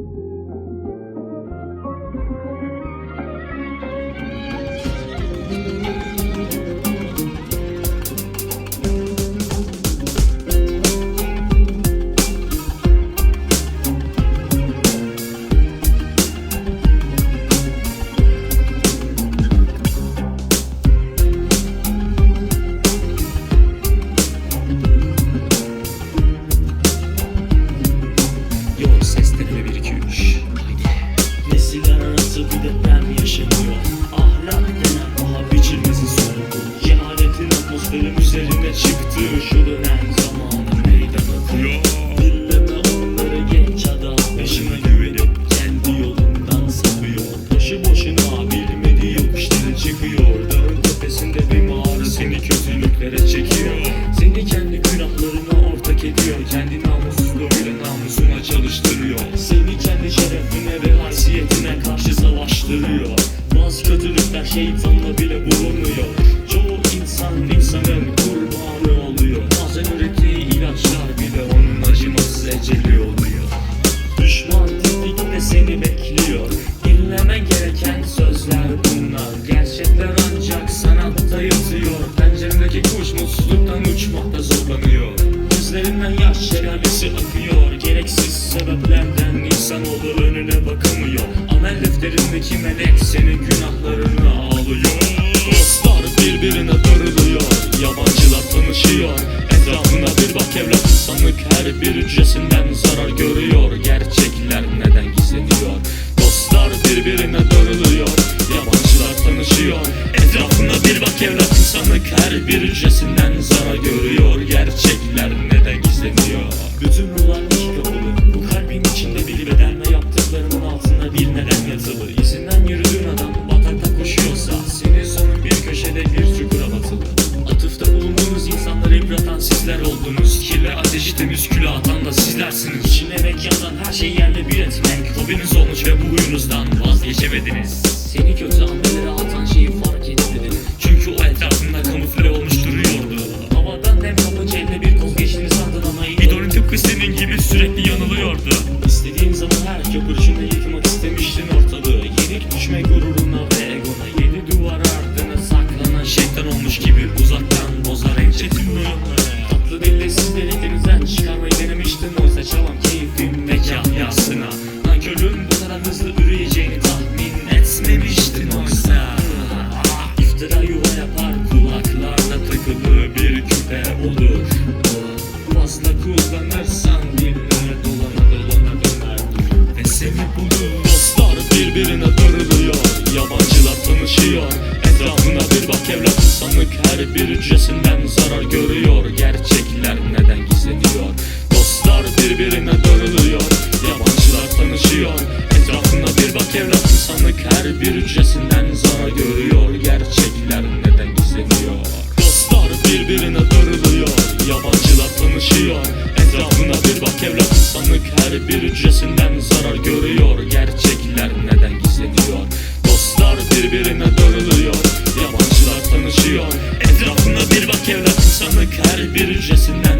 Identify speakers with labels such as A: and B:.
A: thank you Nesiller arası bir deprem yaşanıyor. Ahlak denen paha biçilmesi sorgu Cehaletin atmosferim üzerine çıktı. Şu dönem zamanı meydan okuyor Dinleme onları genç adam. Peşime güvenip kendi yolundan sapıyor. Başı boşuna bilmediği yokuşlara çıkıyor Dağın tepesinde bir mağara seni kötülüklere çekiyor. Seni kendi günahlarına ortak ediyor. Kendi şeytanla bile bulunuyor Çoğu insan insanın kurbanı oluyor. Bazen ürettiği ilaçlar bile onun acımasız eceli oluyor Düşman tetikte seni bekliyor. Dinlemen gereken sözler bunlar. Gerçekler ancak sanatta yatıyor. Pencerendeki kuş mutsuzluktan uçmakta zorlanıyor. Gözlerinden yaş şelalesi akıyor. Gereksiz sebeplerden insanoğlu önüne bakamıyor. Amel defterindeki melek senin insanlık her bir hücresinden zarar görüyor. Gerçekler neden gizleniyor? Bütün ruhlar iki kapılı Bu kalbin içinde bir bedenle yaptıklarının altında bir neden yatılı? İzinden yürüdüğün adam batakta koşuyorsa Senin sonun bir köşede bir çukura batılı Atıfta bulunduğunuz insanları yıpratan sizler oldunuz. Kirli ateşi temiz küle atan da sizlersiniz. İçine renk yazan her şeyi yerle bir etmek. Hobiniz olmuş ve bu huyunuzdan vazgeçemediniz. Seni kötü hamlelere atan şeyi fark etmedin Tıpkı senin gibi sürekli yanılıyordu. İstediğin zaman her köpürüşünle yıkmak istemiştin ortalığı. Yenik düşme gururuna ve egona Yedi duvar ardına saklanan şeytan olmuş gibi uzaktan bozar en çetin oyunları Tatlı dille sizleri denizden çıkarmayı denemiştin Oysa çalan keyfin ve kahyasına Nankörün bu kadar hızlı üreyeceğini tahmin etmemiştin oysa. İftira yuva yapar kulaklarına takılı bir küpe olur. Fazla kullanırsan dillere dolana dolana döner. Ve seni bulur. Dostlar birbirine darılıyor Yabancılar tanışıyor. Etrafına bir bak evlat insanlık her bir hücresinden zarar görüyor. Gerçekler neden gizleniyor? Dostlar birbirine Tanışıyor Etrafına bir bak evlat insanlık her bir hücresinden